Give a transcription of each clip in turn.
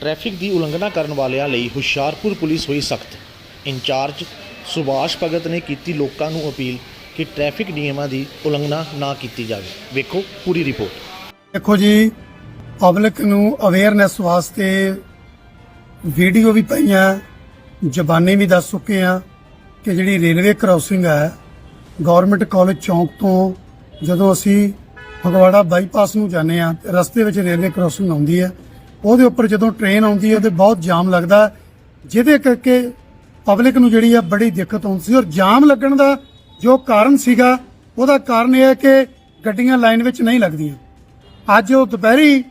Traffic ਦੀ ਉਲੰਘਣਾ ਕਰਨ ਵਾਲਿਆਂ ਲਈ ਹੁਸ਼ਿਆਰਪੁਰ ਪੁਲਿਸ ਹੋਈ ਸਖਤ। ਇੰਚਾਰਜ ਸੁਭਾਸ਼ ਭਗਤ ਨੇ ਕੀਤੀ ਲੋਕਾਂ ਨੂੰ ਅਪੀਲ ਕਿ ਟ੍ਰੈਫਿਕ ਨਿਯਮਾਂ ਦੀ ਉਲੰਘਣਾ ਨਾ ਕੀਤੀ ਜਾਵੇ। ਵੇਖੋ ਪੂਰੀ ਰਿਪੋਰਟ। ਦੇਖੋ ਜੀ, ਪਬਲਿਕ ਨੂੰ ਅਵੇਅਰਨੈਸ ਵਾਸਤੇ ਵੀਡੀਓ ਵੀ ਪਈਆਂ, ਜ਼ਬਾਨੀ ਵੀ ਦੱਸ ਚੁੱਕੇ ਆ ਕਿ ਜਿਹੜੀ ਰੇਲਵੇ ਕ੍ਰਾਸਿੰਗ ਹੈ ਗਵਰਨਮੈਂਟ ਕਾਲਜ ਚੌਂਕ ਤੋਂ ਜਦੋਂ ਅਸੀਂ ਫਗਵਾੜਾ ਬਾਈਪਾਸ ਨੂੰ ਜਾਂਦੇ ਆ ਰਸਤੇ ਵਿੱਚ ਰੇਲਵੇ ਕ੍ਰਾਸਿੰਗ ਆਉਂਦੀ ਹੈ ਉਹਦੇ ਉੱਪਰ ਜਦੋਂ ਟ੍ਰੇਨ ਆਉਂਦੀ ਹੈ ਤੇ ਬਹੁਤ ਜਾਮ ਲੱਗਦਾ ਜਿਹਦੇ ਕਰਕੇ ਪਬਲਿਕ ਨੂੰ ਜਿਹੜੀ ਆ ਬੜੀ ਦਿੱਕਤ ਆਉਂਦੀ ਸੀ। ਔਰ ਜਾਮ ਲੱਗਣ ਦਾ ਜੋ ਕਾਰਨ ਸੀਗਾ, ਉਹਦਾ ਕਾਰਨ ਇਹ ਹੈ ਕਿ ਗੱਡੀਆਂ ਲਾਈਨ ਵਿੱਚ ਨਹੀਂ ਲੱਗਦੀਆਂ। ਅੱਜ ਉਹ ਦੁਪਹਿਰੀ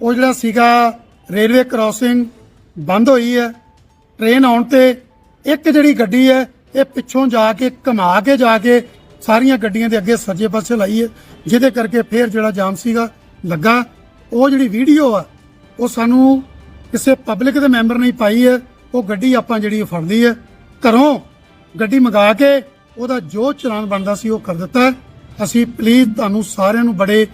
ਉਹ ਜਿਹੜਾ ਸੀਗਾ ਰੇਲਵੇ ਕ੍ਰਾਸਿੰਗ ਬੰਦ ਹੋਈ ਹੈ। ਟ੍ਰੇਨ ਆਉਣ ਤੇ ਇੱਕ ਜਿਹੜੀ ਗੱਡੀ ਹੈ, ਇਹ ਪਿੱਛੋਂ ਜਾ ਕੇ ਘੁਮਾ ਕੇ ਜਾ ਕੇ ਸਾਰੀਆਂ ਗੱਡੀਆਂ ਦੇ ਅੱਗੇ ਸੱਜੇ ਪਾਸੇ ਲਾਈ ਹੈ। ਜਿਹਦੇ ਕਰਕੇ ਫੇਰ ਜਿਹੜਾ ਜਾਮ ਸੀਗਾ, ਲੱਗਾ। ਉਹ ਜਿਹੜੀ ਵੀਡੀਓ ਆ ਉਹ ਸਾਨੂੰ ਕਿਸੇ ਪਬਲਿਕ ਦੇ ਮੈਂਬਰ ਨੇ ਪਾਈ ਹੈ, ਉਹ ਗੱਡੀ ਆਪਾਂ ਜਿਹੜੀ ਉਹ ਫੜ ਲਈ ਹੈ, ਘਰੋਂ ਗੱਡੀ ਮੰਗਾ ਕੇ ਉਹਦਾ ਜੋ ਚਲਾਨ ਬਣਦਾ ਸੀ ਉਹ ਕਰ ਦਿੱਤਾ ਅਸੀਂ ਪਲੀਜ਼ ਤੁਹਾਨੂੰ ਸਾਰਿਆਂ ਨੂੰ ਬੜੇ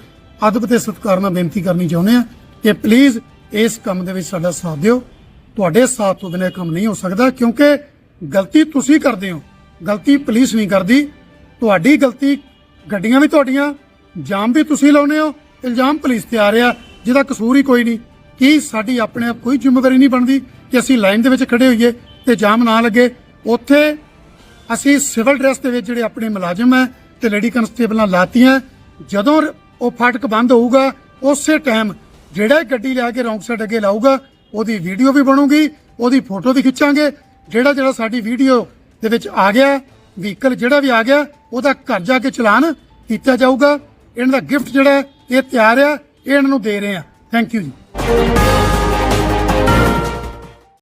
ਅਦਬ ਤੇ ਸਤਿਕਾਰ ਨਾਲ ਬੇਨਤੀ ਕਰਨੀ ਚਾਹੁੰਦੇ ਹਾਂ ਕਿ ਪਲੀਜ਼ ਇਸ ਕੰਮ ਦੇ ਵਿੱਚ ਸਾਡਾ ਸਾਥ ਦਿਓ। ਤੁਹਾਡੇ ਸਾਥ ਤੋਂ ਬਿਨਾਂ ਕੰਮ ਨਹੀਂ ਹੋ ਸਕਦਾ ਕਿਉਂਕਿ ਗਲਤੀ ਤੁਸੀਂ ਕਰਦੇ ਹੋ। ਗਲਤੀ ਪੁਲਿਸ ਨਹੀਂ ਕਰਦੀ। ਤੁਹਾਡੀ ਗਲਤੀ ਗੱਡੀਆਂ ਵੀ ਤੁਹਾਡੀਆਂ, ਜਾਮ ਵੀ ਤੁਸੀਂ ਲਾਉਨੇ ਹੋ, ਇਲਜ਼ਾਮ ਪੁਲਿਸ ਤੇ ਆ ਰਿਹਾ, ਜਿਹਦਾ ਕਸੂਰ ਹੀ ਕੋਈ ਨਹੀਂ। ਕੀ ਸਾਡੀ ਆਪਣੇ ਆਪ ਕੋਈ ਜ਼ਿੰਮੇਵਾਰੀ ਨਹੀਂ ਬਣਦੀ ਕਿ ਅਸੀਂ ਲਾਈਨ ਦੇ ਵਿੱਚ ਖੜੇ ਹੋਈਏ ਤੇ ਜਾਮ ਨਾ ਲੱਗੇ? ਉੱਥੇ ਅਸੀਂ ਸਿਵਲ ਡਰੈਸ ਦੇ ਵਿੱਚ ਜਿਹੜੇ ਆਪਣੇ ਮੁਲਾਜ਼ਮ ਹੈ ਤੇ ਲੇਡੀ ਕਨਸਟੇਬਲਾਂ ਲਾਤੀਆਂ। ਜਦੋਂ ਉਹ ਫਾਟਕ ਬੰਦ ਹੋਊਗਾ, ਉਸੇ ਟਾਈਮ ਜਿਹੜਾ ਗੱਡੀ ਲਿਆ ਕੇ ਰੌਂਗ ਸਾਈਡ ਅੱਗੇ ਲਾਊਗਾ, ਉਹਦੀ ਵੀਡੀਓ ਵੀ ਬਣੂਗੀ, ਉਹਦੀ ਫੋਟੋ ਵੀ ਖਿੱਚਾਂਗੇ। ਜਿਹੜਾ ਜਿਹੜਾ ਸਾਡੀ ਵੀਡੀਓ ਦੇ ਵਿੱਚ ਆ ਗਿਆ ਵਹੀਕਲ ਜਿਹੜਾ ਵੀ ਆ ਗਿਆ, ਉਹਦਾ ਘਰ ਜਾ ਕੇ ਚਲਾਨ ਕੀਤਾ ਜਾਊਗਾ। ਇਹਨਾਂ ਦਾ ਗਿਫਟ ਜਿਹੜਾ, ਇਹ ਤਿਆਰ ਆ, ਇਹ ਇਹਨਾਂ ਨੂੰ ਦੇ ਰਹੇ ਆ। Thank you.